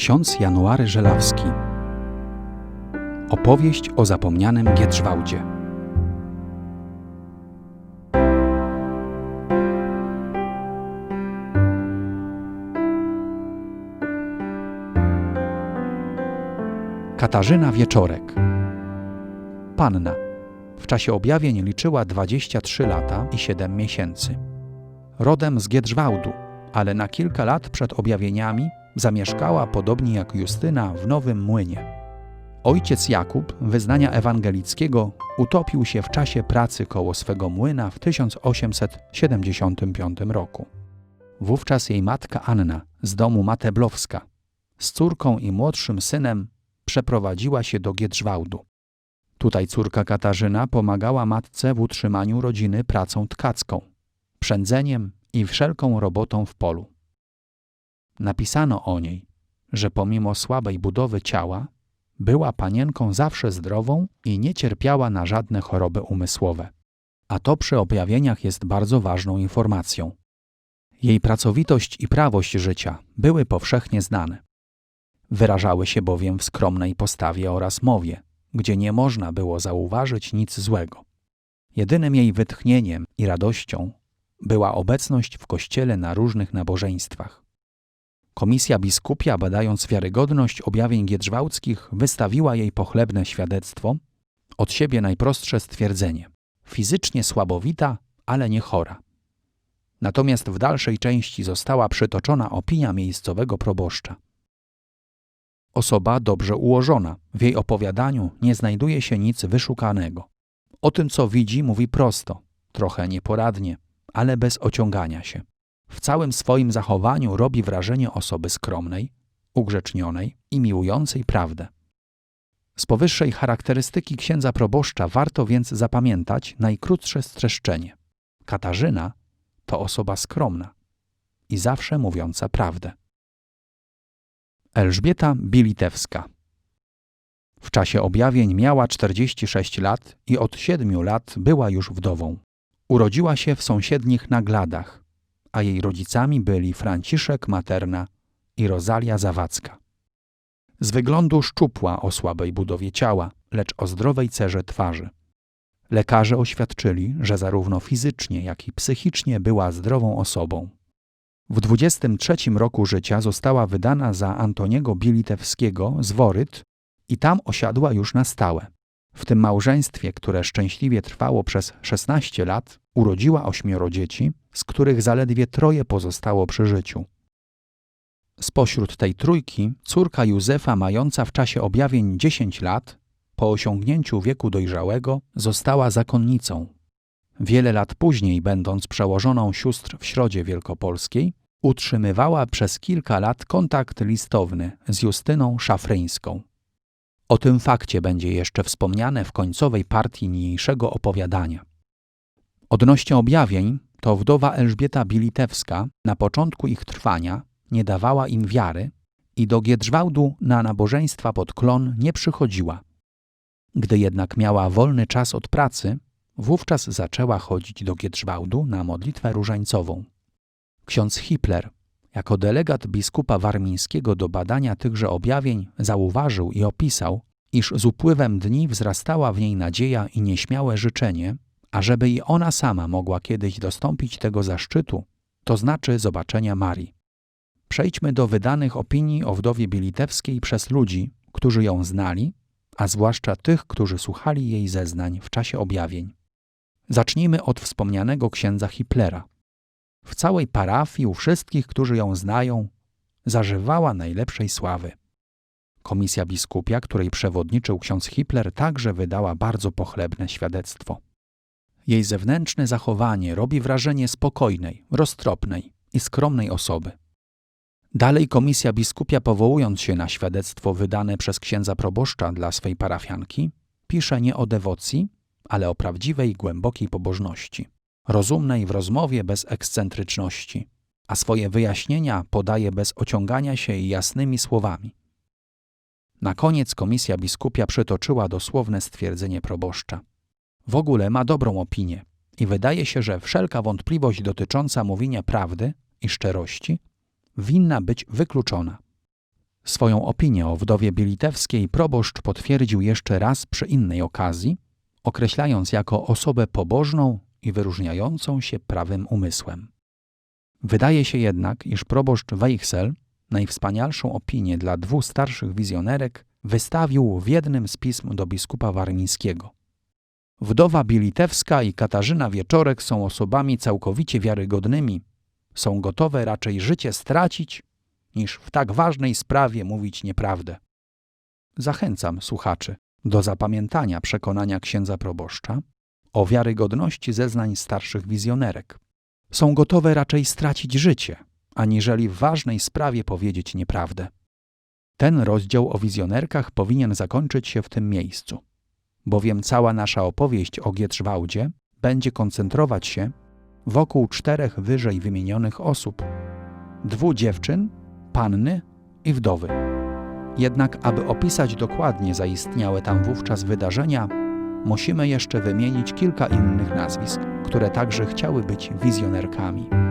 Ksiądz January Żelawski. Opowieść o zapomnianym Gietrzwałdzie. Katarzyna Wieczorek. Panna. W czasie objawień liczyła 23 lata i 7 miesięcy. Rodem z Giedrzwałdu, ale na kilka lat przed objawieniami zamieszkała, podobnie jak Justyna, w Nowym Młynie. Ojciec Jakub, wyznania ewangelickiego, utopił się w czasie pracy koło swego młyna w 1875 roku. Wówczas jej matka Anna z domu Mateblowska z córką i młodszym synem przeprowadziła się do Giedrzwałdu. Tutaj córka Katarzyna pomagała matce w utrzymaniu rodziny pracą tkacką, przędzeniem i wszelką robotą w polu. Napisano o niej, że pomimo słabej budowy ciała, była panienką zawsze zdrową i nie cierpiała na żadne choroby umysłowe. A to przy objawieniach jest bardzo ważną informacją. Jej pracowitość i prawość życia były powszechnie znane. Wyrażały się bowiem w skromnej postawie oraz mowie, gdzie nie można było zauważyć nic złego. Jedynym jej wytchnieniem i radością była obecność w kościele na różnych nabożeństwach. Komisja biskupia, badając wiarygodność objawień giedrzwałckich, wystawiła jej pochlebne świadectwo, od siebie najprostsze stwierdzenie: fizycznie słabowita, ale nie chora. Natomiast w dalszej części została przytoczona opinia miejscowego proboszcza. Osoba dobrze ułożona, w jej opowiadaniu nie znajduje się nic wyszukanego. O tym, co widzi, mówi prosto, trochę nieporadnie, ale bez ociągania się. W całym swoim zachowaniu robi wrażenie osoby skromnej, ugrzecznionej i miłującej prawdę. Z powyższej charakterystyki księdza proboszcza warto więc zapamiętać najkrótsze streszczenie. Katarzyna to osoba skromna i zawsze mówiąca prawdę. Elżbieta Bilitewska W czasie objawień miała 46 lat i od 7 lat była już wdową. Urodziła się w sąsiednich Nagladach, a jej rodzicami byli Franciszek Materna i Rozalia Zawadzka. Z wyglądu szczupła o słabej budowie ciała, lecz o zdrowej cerze twarzy. Lekarze oświadczyli, że zarówno fizycznie, jak i psychicznie była zdrową osobą. W 23 roku życia została wydana za Antoniego Bilitewskiego z Woryt i tam osiadła już na stałe. W tym małżeństwie, które szczęśliwie trwało przez 16 lat, urodziła ośmioro dzieci, z których zaledwie troje pozostało przy życiu. Spośród tej trójki córka Józefa, mająca w czasie objawień 10 lat, po osiągnięciu wieku dojrzałego, została zakonnicą. Wiele lat później, będąc przełożoną sióstr w Środzie Wielkopolskiej, utrzymywała przez kilka lat kontakt listowny z Justyną Szafryńską. O tym fakcie będzie jeszcze wspomniane w końcowej partii niniejszego opowiadania. Odnośnie objawień, to wdowa Elżbieta Bilitewska na początku ich trwania nie dawała im wiary i do Giedrzwałdu na nabożeństwa pod klon nie przychodziła. Gdy jednak miała wolny czas od pracy, wówczas zaczęła chodzić do Giedrzwałdu na modlitwę różańcową. Ksiądz Hipler, jako delegat biskupa warmińskiego do badania tychże objawień, zauważył i opisał, iż z upływem dni wzrastała w niej nadzieja i nieśmiałe życzenie, ażeby i ona sama mogła kiedyś dostąpić tego zaszczytu, to znaczy zobaczenia Marii. Przejdźmy do wydanych opinii o wdowie Bilitewskiej przez ludzi, którzy ją znali, a zwłaszcza tych, którzy słuchali jej zeznań w czasie objawień. Zacznijmy od wspomnianego księdza Hiplera. W całej parafii u wszystkich, którzy ją znają, zażywała najlepszej sławy. Komisja biskupia, której przewodniczył ksiądz Hitler, także wydała bardzo pochlebne świadectwo. Jej zewnętrzne zachowanie robi wrażenie spokojnej, roztropnej i skromnej osoby. Dalej komisja biskupia, powołując się na świadectwo wydane przez księdza proboszcza dla swej parafianki, pisze nie o dewocji, ale o prawdziwej, głębokiej pobożności, rozumnej w rozmowie bez ekscentryczności, a swoje wyjaśnienia podaje bez ociągania się jasnymi słowami. Na koniec komisja biskupia przytoczyła dosłowne stwierdzenie proboszcza. W ogóle ma dobrą opinię i wydaje się, że wszelka wątpliwość dotycząca mówienia prawdy i szczerości winna być wykluczona. Swoją opinię o wdowie Bielitewskiej proboszcz potwierdził jeszcze raz przy innej okazji, określając jako osobę pobożną i wyróżniającą się prawym umysłem. Wydaje się jednak, iż proboszcz Weichsel najwspanialszą opinię dla dwóch starszych wizjonerek wystawił w jednym z pism do biskupa warmińskiego. Wdowa Bilitewska i Katarzyna Wieczorek są osobami całkowicie wiarygodnymi, są gotowe raczej życie stracić, niż w tak ważnej sprawie mówić nieprawdę. Zachęcam słuchaczy do zapamiętania przekonania księdza proboszcza o wiarygodności zeznań starszych wizjonerek. Są gotowe raczej stracić życie, aniżeli w ważnej sprawie powiedzieć nieprawdę. Ten rozdział o wizjonerkach powinien zakończyć się w tym miejscu, bowiem cała nasza opowieść o Gietrzwałdzie będzie koncentrować się wokół czterech wyżej wymienionych osób: dwóch dziewczyn, panny i wdowy. Jednak, aby opisać dokładnie zaistniałe tam wówczas wydarzenia, musimy jeszcze wymienić kilka innych nazwisk, które także chciały być wizjonerkami.